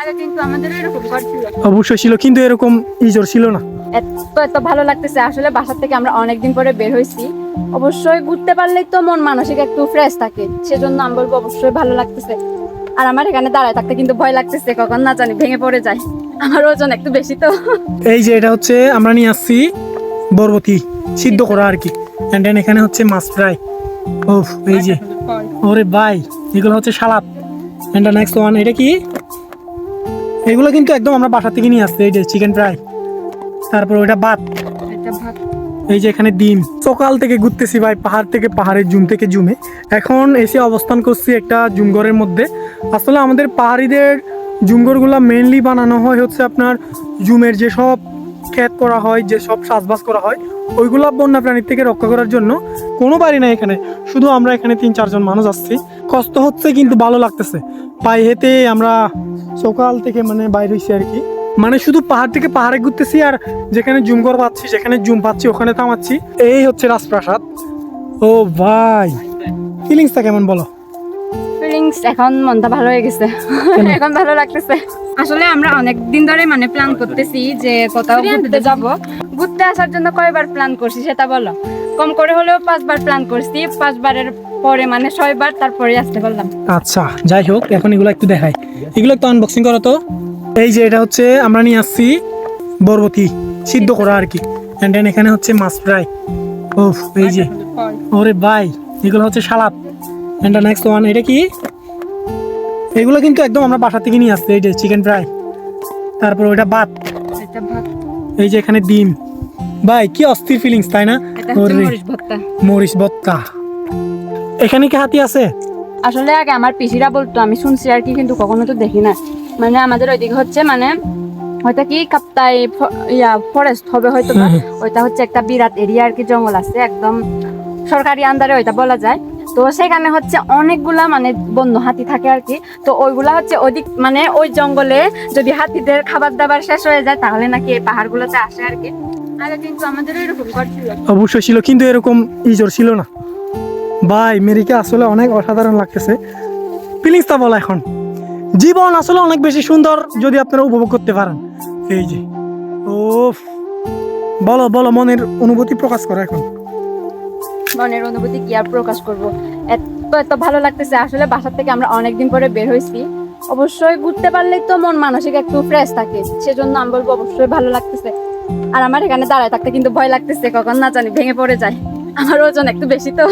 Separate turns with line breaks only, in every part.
আগে কিন্তু আমাদের এরকম ঘর ছিল।
অবশ্যই ছিল কিন্তু এরকম ইজোর ছিল না।
এত এত ভালো লাগতেছে। আসলে বাসার থেকে আমরা অনেকদিন পরে বের হয়েছি। অবশ্যই ঘুরতে পারলেই তো মন মানসিক একটু ফ্রেশ থাকে। সেজন্য আমি বলব অবশ্যই ভালো লাগতেছে। আর আমার এখানে দাঁড়ায় থাকতে কিন্তু ভয় লাগতেছে কখন না জানি ভেঙে পড়ে যায়। আমার ওজন একটু বেশি তো।
এই যে এটা হচ্ছে আমরা নিয়ে আসছি বরবতি সিদ্ধ করা আর কি। Then এখানে হচ্ছে মাছ ফ্রাই। ও এই যে। ওরে ভাই এগুলো হচ্ছে সালাদ। এন্ড নেক্সট ওয়ান এটা কি? এগুলো কিন্তু একদম আমরা বাসা থেকে নিয়ে আসছি এই যে চিকেন ফ্রাই তারপর ওইটা ভাত। এই যে এখানে ডিম। সকাল থেকে ঘুরতেছি ভাই পাহাড় থেকে পাহাড়ের জুম থেকে জুমে। এখন এসে অবস্থান করছি একটা জুমঘরের মধ্যে। আসলে আমাদের পাহাড়িদের জুমঘরগুলো মেনলি বানানো হয় হচ্ছে আপনার জুমের যে সব ক্ষেত করা হয় যে সব চাষবাস করা হয় ওইগুলা বন্যা প্রাণীর থেকে রক্ষা করার জন্য কোনো বাড়ি নাই এখানে। শুধু আমরা এখানে তিন চারজন মানুষ আসছি। কষ্ট হচ্ছে কিন্তু ভালো লাগতেছে। পায়ে হেঁটে আমরা সকাল থেকে মানে বাইরে হয়েছি আর কি। মানে শুধু পাহাড় থেকে পাহাড়ে ঘুরতেছি আর যেখানে জুম ঘর পাচ্ছি যেখানে জুম পাচ্ছি ওখানে থামাচ্ছি। এই হচ্ছে রাজপ্রাসাদ। ও ভাই ফিলিংসটা কেমন বলো?
ফিলিংস এখন মনটা ভালো হয়ে গেছে। এখন ভালো লাগতেছে। আসলে আমরা অনেক দিন ধরে মানে প্ল্যান করতেছি যে কোথাও ঘুরতে যাব। ঘুরতে আসার জন্য কয়বার প্ল্যান করছি সেটা বলো। কম করে হলেও পাঁচবার প্ল্যান করছি। পাঁচবারের পরে মানে ছয়বার তারপরে আসতে পারলাম।
আচ্ছা যাই হোক এখন এগুলো একটু দেখাই। এগুলো একটু আনবক্সিং করো তো। এই যে এটা হচ্ছে আমরা নিয়ে আসছি বরবতি সিদ্ধ করা আর কি। এখানে হচ্ছে মাছ ফ্রাই। ও এই যে। ওরে ভাই এগুলো হচ্ছে সালাদ। এন্ড নেক্সট ওয়ান এটা কি? এগুলো কিন্তু একদম আমরা বাসা থেকে নিয়ে আসছি এই যে চিকেন ফ্রাই তারপর ওইটা ভাত। এই যে এখানে ডিম। ভাই কি অস্থির ফিলিংস তাই না?
মরিচ
মরিচ বত্তা এখানে কি হাতি আছে?
আসলে আগে আমার পিসিরা বলতো আমি শুনছি আর কি কিন্তু কখনো তো দেখি না মানে আমাদের ওইদিকে হচ্ছে মানে হয়তো কি কাপ্তাই ইয়া ফরেস্ট হবে হয়তো বা।
হুম।
ওইটা হচ্ছে একটা বিরাট এরিয়া আর কি জঙ্গল আছে একদম সরকারি আন্দারে ওইটা বলা যায়। তো সেখানে হচ্ছে অনেকগুলা মানে বন্য হাতি থাকে আর কি। তো ওইগুলা হচ্ছে ওদিক মানে ওই জঙ্গলে যদি হাতিদের খাবার দাবার শেষ হয়ে যায় তাহলে নাকি এই পাহাড়গুলোতে আসে আর কি। আগে কিন্তু আমাদের এরকম
অবশ্যই ছিল কিন্তু এরকম ইজোর ছিল না। ভাই, মেরিকে আসলে অনেক অসাধারণ লাগতেছে। ফিলিংসটা বলা এখন। জীবন আসলে অনেক বেশি সুন্দর যদি আপনারা উপভোগ করতে পারেন। এই যে ও বলো বলো, মনের অনুভূতি প্রকাশ করো এখন।
মনের অনুভূতি কি আর প্রকাশ করব? এত এত ভালো লাগতেছে। আসলে বাসার থেকে আমরা অনেকদিন পরে বের হয়েছি। অবশ্যই ঘুরতে পারলেই তো মন মানসিক একটু ফ্রেশ থাকে। সেজন্য আমি বলব অবশ্যই ভালো লাগতেছে। আর আমার এখানে দাঁড়ায় থাকতে কিন্তু ভয় লাগতেছে, কখন না জানি ভেঙে পড়ে যায়। আমার ওজন একটু বেশি তো।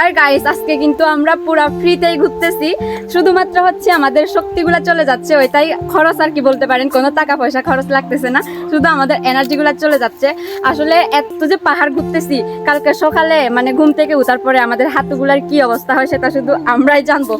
আর গাইস আজকে কিন্তু আমরা পুরা ফ্রিতেই ঘুরতেছি। শুধুমাত্র হচ্ছে আমাদের শক্তিগুলো চলে যাচ্ছে ওই তাই খরচ আর কি বলতে পারেন। কোনো টাকা পয়সা খরচ লাগতেছে না, শুধু আমাদের এনার্জিগুলো চলে যাচ্ছে। আসলে এত যে পাহাড় ঘুরতেছি, কালকে সকালে মানে ঘুম থেকে উঠার পরে আমাদের হাতগুলার কি অবস্থা হয় সেটা শুধু আমরাই জানব।